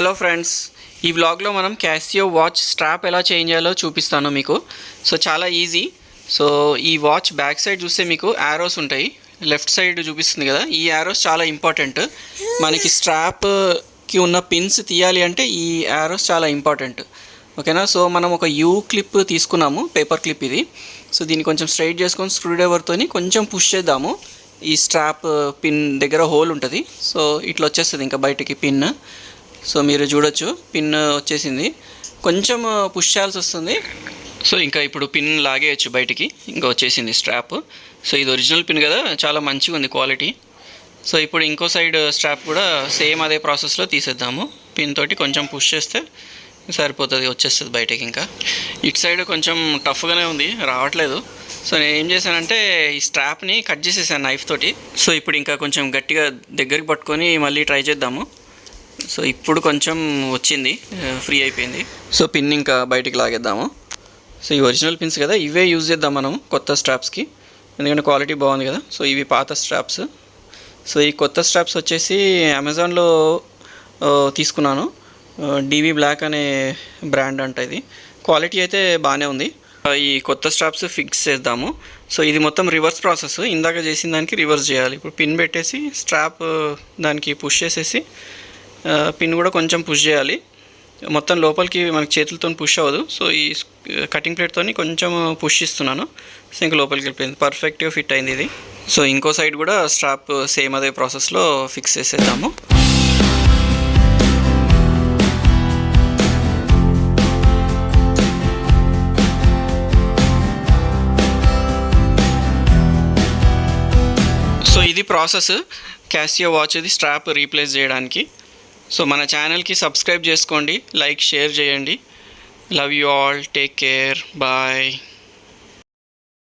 Hello friends ఈ వ్లాగ్లో మనం క్యాసియో వాచ్ స్ట్రాప్ ఎలా చేంజ్ చేయాలో చూపిస్తాను మీకు. సో చాలా ఈజీ సో ఈ వాచ్ బ్యాక్ సైడ్ చూస్తే మీకు యారోస్ ఉంటాయి. లెఫ్ట్ సైడ్ చూపిస్తుంది కదా. ఈ యారోస్ చాలా ఇంపార్టెంట్ మనకి స్ట్రాప్కి ఉన్న పిన్స్ తీయాలి అంటే ఈ యారోస్ చాలా ఇంపార్టెంట్ ఓకేనా సో మనం ఒక యూ క్లిప్ తీసుకున్నాము పేపర్ క్లిప్ ఇది. సో దీన్ని కొంచెం స్ట్రైట్ చేసుకొని స్క్రూడ్రైవర్తోని కొంచెం పుష్ చేద్దాము. ఈ స్ట్రాప్ పిన్ దగ్గర హోల్ ఉంటుంది. సో ఇట్లా వచ్చేస్తుంది ఇంకా బయటికి పిన్ సో మీరు చూడొచ్చు పిన్ వచ్చేసింది. కొంచెం పుష్ చేయాల్సి వస్తుంది. సో ఇంకా ఇప్పుడు పిన్ లాగేయచ్చు బయటికి. ఇంకా వచ్చేసింది స్ట్రాప్ సో ఇది ఒరిజినల్ పిన్ కదా చాలా మంచిగా ఉంది క్వాలిటీ సో ఇప్పుడు ఇంకో సైడ్ స్ట్రాప్ కూడా సేమ్ అదే ప్రాసెస్లో తీసేద్దాము. పిన్ తోటి కొంచెం పుష్ చేస్తే సరిపోతుంది వచ్చేస్తుంది బయటకి ఇంకా. ఇటు సైడ్ కొంచెం టఫ్గానే ఉంది రావట్లేదు. సో నేను ఏం చేశానంటే ఈ స్ట్రాప్ని కట్ చేసేసాను నైఫ్ తోటి. సో ఇప్పుడు ఇంకా కొంచెం గట్టిగా దగ్గరికి పట్టుకొని మళ్ళీ ట్రై చేద్దాము. సో ఇప్పుడు కొంచెం వచ్చింది ఫ్రీ అయిపోయింది. సో పిన్ ఇంకా బయటికి లాగేద్దాము. సో ఈ ఒరిజినల్ పిన్స్ కదా ఇవే యూజ్ చేద్దాం మనం కొత్త స్ట్రాప్స్కి ఎందుకంటే క్వాలిటీ బాగుంది కదా సో ఇవి పాత స్ట్రాప్స్ సో ఈ కొత్త స్ట్రాప్స్ వచ్చేసి అమెజాన్లో తీసుకున్నాను. డీవీ బ్లాక్ అనే బ్రాండ్ అంట ఇది. క్వాలిటీ అయితే బాగానే ఉంది. ఈ కొత్త స్ట్రాప్స్ ఫిక్స్ చేద్దాము. సో ఇది మొత్తం రివర్స్ ప్రాసెస్ ఇందాక చేసిన దానికి రివర్స్ చేయాలి. ఇప్పుడు పిన్ పెట్టేసి స్ట్రాప్ దానికి పుష్ చేసేసి పిన్ కూడా కొంచెం పుష్ చేయాలి. మొత్తం లోపలికి మనకి చేతులతో పుష్ అవ్వదు. సో ఈ కటింగ్ ప్లేట్తోని కొంచెం పుష్ ఇస్తున్నాను. సో ఇంకా లోపలికి వెళ్ళిపోయింది. పర్ఫెక్ట్గా ఫిట్ అయింది ఇది. సో ఇంకో సైడ్ కూడా స్ట్రాప్ సేమ్ అదే ప్రాసెస్లో ఫిక్స్ చేసేద్దాము. సో ఇది ప్రాసెస్ క్యాసియో వాచ్ ఇది స్ట్రాప్ రీప్లేస్ చేయడానికి. సో మన ఛానల్కి సబ్స్క్రైబ్ చేసుకోండి లైక్ షేర్ చేయండి. Love you all take care bye